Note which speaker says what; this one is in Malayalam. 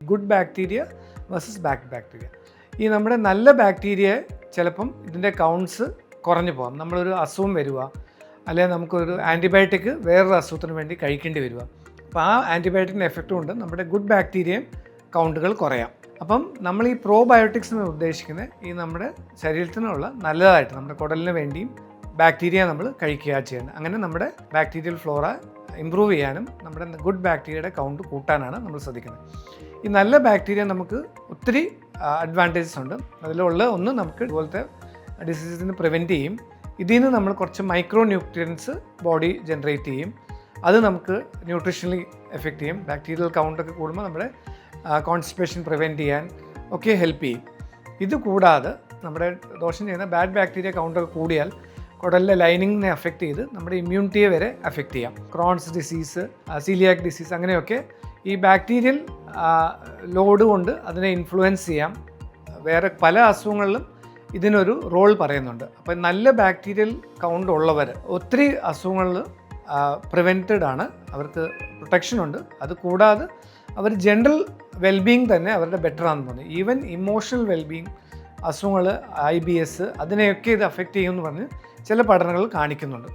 Speaker 1: Good bacteria versus bad bacteria. ഈ നമ്മുടെ നല്ല ബാക്ടീരിയ ചിലപ്പം ഇതിന്റെ കൗണ്ട്സ് കുറഞ്ഞു പോകാം നമ്മളൊരു അസുഖം വരിക അല്ലെങ്കിൽ നമുക്കൊരു ആന്റിബയോട്ടിക് വേറൊരു അസുഖത്തിന് വേണ്ടി കഴിക്കേണ്ടി വരിക അപ്പോൾ ആ ആന്റിബയോട്ടിക്കിന്റെ എഫക്റ്റ് കൊണ്ട് നമ്മുടെ ഗുഡ് ബാക്ടീരിയയും കൗണ്ടുകൾ കുറയാം. അപ്പം നമ്മൾ ഈ പ്രോബയോട്ടിക്സ് എന്ന് ഉദ്ദേശിക്കുന്നത് ഈ നമ്മുടെ ശരീരത്തിനുള്ള നല്ലതായിട്ട് നമ്മുടെ കുടലിന് വേണ്ടിയും ബാക്ടീരിയ നമ്മൾ കഴിക്കുക ചെയ്യുന്നത്. അങ്ങനെ നമ്മുടെ ബാക്ടീരിയൽ ഫ്ലോറ ഇമ്പ്രൂവ് ചെയ്യാനും നമ്മുടെ ഗുഡ് ബാക്ടീരിയയുടെ കൗണ്ട് കൂട്ടാനാണ് നമ്മൾ ശ്രദ്ധിക്കുന്നത്. ഈ നല്ല ബാക്ടീരിയ നമുക്ക് ഒത്തിരി അഡ്വാന്റേജസ് ഉണ്ട്. അതിലുള്ള ഒന്ന് നമുക്ക് ഇതുപോലത്തെ ഡിസീസിന് പ്രിവെന്റ് ചെയ്യും. ഇതിൽ നിന്ന് നമ്മൾ കുറച്ച് മൈക്രോ ന്യൂട്രിയൻസ് ബോഡി ജനറേറ്റ് ചെയ്യും. അത് നമുക്ക് ന്യൂട്രീഷണലി എഫക്റ്റ് ചെയ്യും. ബാക്ടീരിയൽ കൗണ്ടൊക്കെ കൂടുമ്പോൾ നമ്മുടെ കോൺസ്റ്റിപ്പേഷൻ പ്രിവെന്റ് ചെയ്യാൻ ഒക്കെ ഹെൽപ്പ് ചെയ്യും. ഇത് കൂടാതെ നമ്മുടെ ദോഷം ചെയ്യുന്ന ബാഡ് ബാക്ടീരിയ കൗണ്ടൊക്കെ കൂടിയാൽ കുടലിലെ ലൈനിങ്ങിനെ അഫക്റ്റ് ചെയ്ത് നമ്മുടെ ഇമ്മ്യൂണിറ്റിയെ വരെ അഫക്റ്റ് ചെയ്യാം. ക്രോൺസ് ഡിസീസ് സീലിയാക് ഡിസീസ് അങ്ങനെയൊക്കെ ഈ ബാക്ടീരിയൽ ലോഡ് കൊണ്ട് അതിനെ ഇൻഫ്ലുവൻസ് ചെയ്യാം. വേറെ പല അസുഖങ്ങളിലും ഇതിനൊരു റോൾ പറയുന്നുണ്ട്. അപ്പം നല്ല ബാക്ടീരിയൽ കൗണ്ട് ഉള്ളവർ ഒത്തിരി അസുഖങ്ങളിൽ പ്രിവെന്റഡ് ആണ്. അവർക്ക് പ്രൊട്ടക്ഷൻ ഉണ്ട്. അത് കൂടാതെ അവർ ജനറൽ വെൽബീങ് തന്നെ അവരുടെ ബെറ്റർ ആണെന്ന് തോന്നുന്നു. ഈവൻ ഇമോഷണൽ വെൽബീങ് അസുഖങ്ങൾ ഐ ബി എസ് അതിനെയൊക്കെ ഇത് അഫക്റ്റ് ചെയ്യുമെന്ന് പറഞ്ഞ് ചില പഠനങ്ങൾ കാണിക്കുന്നുണ്ട്.